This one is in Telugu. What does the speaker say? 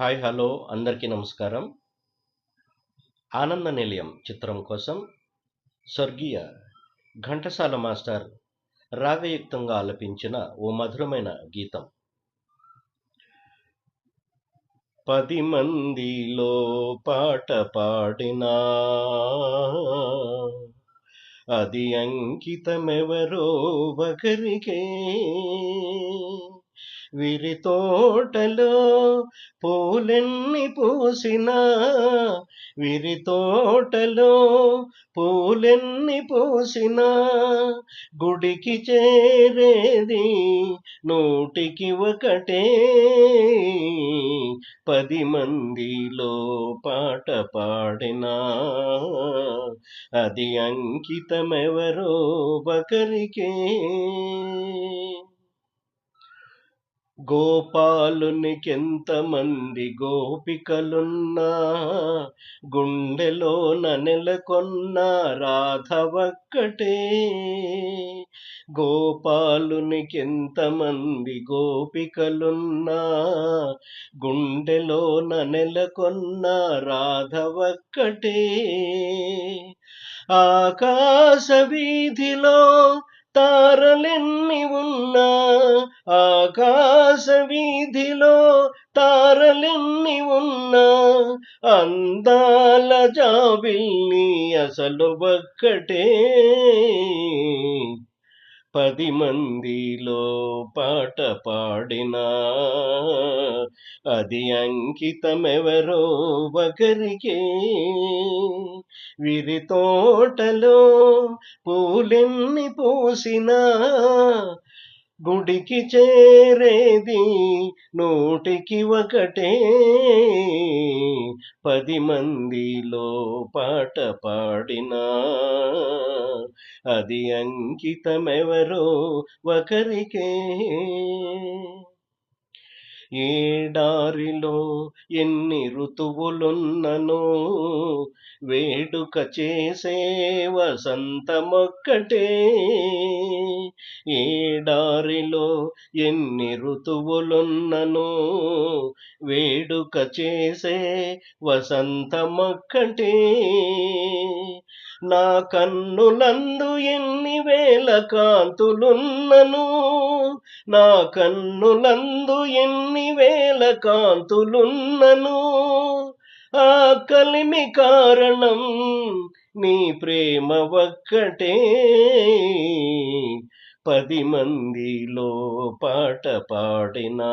హాయ్ హలో అందరికీ నమస్కారం. ఆనంద నిలయం చిత్రం కోసం స్వర్గీయ ఘంటసాల మాస్టర్ రాగయుక్తంగా ఆలపించిన ఓ మధురమైన గీతం. పది మందిలో పాట పాడినా అది అంకితమెవరో ఒకరికే విరి తోటలో పూలెన్ని పూసినా విరి తోటలో పూలెన్ని పూసినా గుడికి చేరేది నూటికి ఒకటే. పది మందిలో పాట పాడినా అది అంకితమెవరో ఒకరికే. గోపాలునికెంతమంది గోపికలున్నా గుండెలోన నెలకొన్న రాధవక్కటే. గోపాలునికెంతమంది గోపికలున్నా గుండెలోన నెలకొన్న రాధవక్కటే. ఆకాశ వీధిలో తారలెన్ని ఉన్నా ఆకాశ వీధిలో తారలెన్ని ఉన్నా అందాల జాబిల్ని అసలు ఒక్కటే. పది మందిలో పాట పాడినా. అది అంకితమెవరో ఒకరికే. విరి తోటలో పూలెన్ని పూసినా గుడికి చేరేది నూటికి ఒకటే. పది మందిలో పాట పాడినా. అది అంకితమెవరో ఒకరికే. ఏడారిలో ఎన్ని ఋతువులున్ననో వేడుక చేసే వసంతమొక్కటే. ఏడారిలో ఎన్ని ఋతువులున్ననో వేడుక చేసే వసంతమొక్కటే. నా కన్నులందు ఎన్ని వేల కాంతులున్నను నా కన్నులందు ఎన్ని వేల కాంతులున్నను. ఆ కలిమి కారణం నీ ప్రేమ ఒక్కటే. పది మందిలో పాట పాడినా.